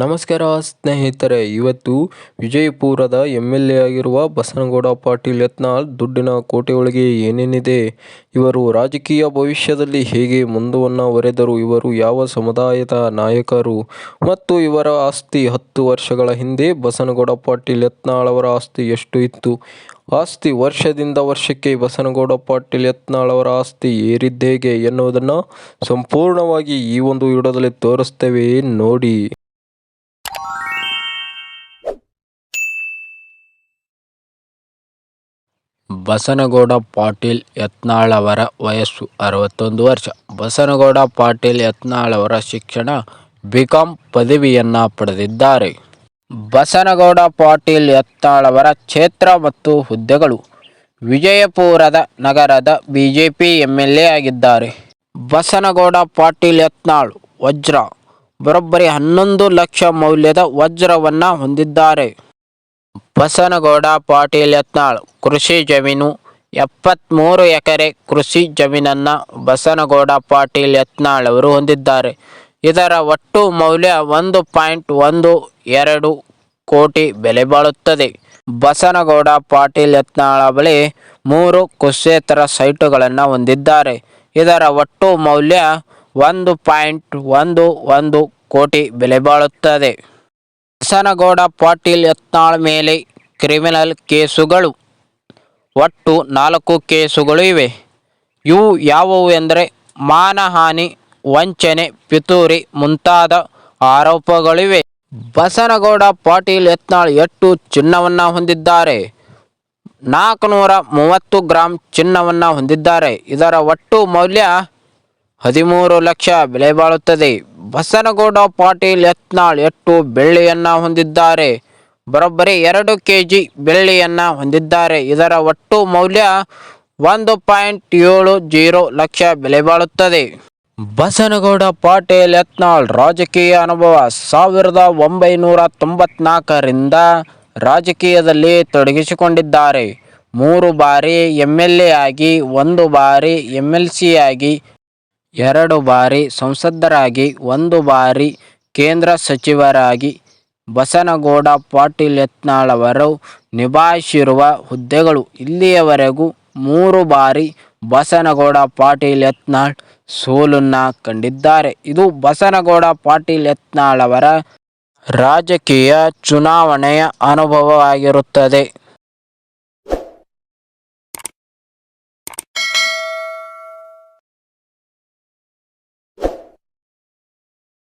ನಮಸ್ಕಾರ, ಸ್ನೇಹಿತರೆ. ಇವತ್ತು ವಿಜಯಪುರದ ಎಂ ಎಲ್ ಎ ಆಗಿರುವ ಬಸನಗೌಡ ಪಾಟೀಲ್ ಯತ್ನಾಳ್ ದುಡ್ಡಿನ ಕೋಟೆಯೊಳಗೆ ಏನೇನಿದೆ, ಇವರು ರಾಜಕೀಯ ಭವಿಷ್ಯದಲ್ಲಿ ಹೇಗೆ ಮುಂದುವನ್ನು ಒರೆದರು ಇವರು ಯಾವ ಸಮುದಾಯದ ನಾಯಕರು ಮತ್ತು ಇವರ ಆಸ್ತಿ ಹತ್ತು ವರ್ಷಗಳ ಹಿಂದೆ ಬಸನಗೌಡ ಪಾಟೀಲ್ ಯತ್ನಾಳ್ ಅವರ ಆಸ್ತಿ ಎಷ್ಟು ಇತ್ತು? ಆಸ್ತಿ ವರ್ಷದಿಂದ ವರ್ಷಕ್ಕೆ ಬಸನಗೌಡ ಪಾಟೀಲ್ ಯತ್ನಾಳ್ ಅವರ ಆಸ್ತಿ ಏರಿದ್ದೇಗೆ ಎನ್ನುವುದನ್ನು ಸಂಪೂರ್ಣವಾಗಿ ಈ ಒಂದು ವಿಡಿಯೋದಲ್ಲಿ ತೋರಿಸ್ತೇವೆ ನೋಡಿ. ಬಸನಗೌಡ ಪಾಟೀಲ್ ಯತ್ನಾಳ್ ಅವರ ವಯಸ್ಸು ಅರವತ್ತೊಂದು ವರ್ಷ. ಬಸನಗೌಡ ಪಾಟೀಲ್ ಯತ್ನಾಳ್ ಅವರ ಶಿಕ್ಷಣ ಬಿಕಾಂ ಪದವಿಯನ್ನ ಪಡೆದಿದ್ದಾರೆ. ಬಸನಗೌಡ ಪಾಟೀಲ್ ಯತ್ನಾಳ್ ಅವರ ಕ್ಷೇತ್ರ ಮತ್ತು ಹುದ್ದೆಗಳು ವಿಜಯಪುರದ ನಗರದ ಬಿಜೆಪಿ ಎಂ ಎಲ್ ಎ ಆಗಿದ್ದಾರೆ. ಬಸನಗೌಡ ಪಾಟೀಲ್ ಯತ್ನಾಳ್ ವಜ್ರ. ಬರೋಬ್ಬರಿ ಹನ್ನೊಂದು ಲಕ್ಷ ಮೌಲ್ಯದ ವಜ್ರವನ್ನು ಹೊಂದಿದ್ದಾರೆ. ಬಸನಗೌಡ ಪಾಟೀಲ್ ಯತ್ನಾಳ್, ಕೃಷಿ ಜಮೀನು ಎಪ್ಪತ್ತ್ಮೂರು ಎಕರೆ ಕೃಷಿ ಜಮೀನನ್ನು ಬಸನಗೌಡ ಪಾಟೀಲ್ ಯತ್ನಾಳ್ ಅವರು ಹೊಂದಿದ್ದಾರೆ. ಇದರ ಒಟ್ಟು ಮೌಲ್ಯ ಒಂದು ಪಾಯಿಂಟ್ ಒಂದು ಎರಡು ಕೋಟಿ ಬೆಲೆ ಬಾಳುತ್ತದೆ. ಬಸನಗೌಡ ಪಾಟೀಲ್ ಯತ್ನಾಳ ಬಳಿ ಮೂರು ಕುಸೇತರ ಸೈಟುಗಳನ್ನು ಹೊಂದಿದ್ದಾರೆ. ಇದರ ಒಟ್ಟು ಮೌಲ್ಯ ಒಂದು ಪಾಯಿಂಟ್ ಒಂದು ಒಂದು ಕೋಟಿ ಬೆಲೆ ಬಾಳುತ್ತದೆ. ಬಸನಗೌಡ ಪಾಟೀಲ್ ಯತ್ನಾಳ್ ಮೇಲೆ ಕ್ರಿಮಿನಲ್ ಕೇಸುಗಳು. ಒಟ್ಟು ನಾಲ್ಕು ಕೇಸುಗಳು ಇವೆ. ಇವು ಯಾವುವು ಎಂದರೆ ಮಾನಹಾನಿ, ವಂಚನೆ, ಪಿತೂರಿ ಮುಂತಾದ ಆರೋಪಗಳಿವೆ. ಬಸನಗೌಡ ಪಾಟೀಲ್ ಯತ್ನಾಳ್ ಎಟ್ಟು ಚಿನ್ನವನ್ನು ಹೊಂದಿದ್ದಾರೆ. ನಾಲ್ಕುನೂರ ಮೂವತ್ತು ಗ್ರಾಂ ಚಿನ್ನವನ್ನು ಹೊಂದಿದ್ದಾರೆ. ಇದರ ಒಟ್ಟು ಮೌಲ್ಯ ಹದಿಮೂರು ಲಕ್ಷ ಬೆಲೆ ಬಾಳುತ್ತದೆ ಬಸನಗೌಡ ಪಾಟೀಲ್ ಯತ್ನಾಳ್ ಎಟ್ಟು ಬೆಳ್ಳಿಯನ್ನು ಹೊಂದಿದ್ದಾರೆ. ಬರೋಬ್ಬರಿ ಎರಡು ಕೆ ಜಿ ಬೆಳ್ಳಿಯನ್ನು ಹೊಂದಿದ್ದಾರೆ. ಇದರ ಒಟ್ಟು ಮೌಲ್ಯ ಒಂದು ಪಾಯಿಂಟ್ ಏಳು ಜೀರೋ ಲಕ್ಷ ಬೆಲೆ ಬಾಳುತ್ತದೆ. ಬಸನಗೌಡ ಪಾಟೀಲ್ ಯತ್ನಾಳ್ ರಾಜಕೀಯ ಅನುಭವ ಸಾವಿರದ ಒಂಬೈನೂರ ತೊಂಬತ್ನಾಲ್ಕರಿಂದ ರಾಜಕೀಯದಲ್ಲಿ ತೊಡಗಿಸಿಕೊಂಡಿದ್ದಾರೆ. ಮೂರು ಬಾರಿ ಎಂ ಎಲ್ ಎ ಆಗಿ, ಒಂದು ಬಾರಿ ಎಂ ಎಲ್ ಸಿ ಆಗಿ, ಎರಡು ಬಾರಿ ಸಂಸದರಾಗಿ, ಒಂದು ಬಾರಿ ಕೇಂದ್ರ ಸಚಿವರಾಗಿ ಬಸನಗೌಡ ಪಾಟೀಲ್ ಯತ್ನಾಳ್ ಅವರು ನಿಭಾಯಿಸಿರುವ ಹುದ್ದೆಗಳು ಇಲ್ಲಿಯವರೆಗೂ ಮೂರು ಬಾರಿ ಬಸನಗೌಡ ಪಾಟೀಲ್ ಯತ್ನಾಳ್ ಸೋಲನ್ನ ಕಂಡಿದ್ದಾರೆ. ಇದು ಬಸನಗೌಡ ಪಾಟೀಲ್ ಯತ್ನಾಳ್ ಅವರ ರಾಜಕೀಯ ಚುನಾವಣೆಯ ಅನುಭವವಾಗಿರುತ್ತದೆ.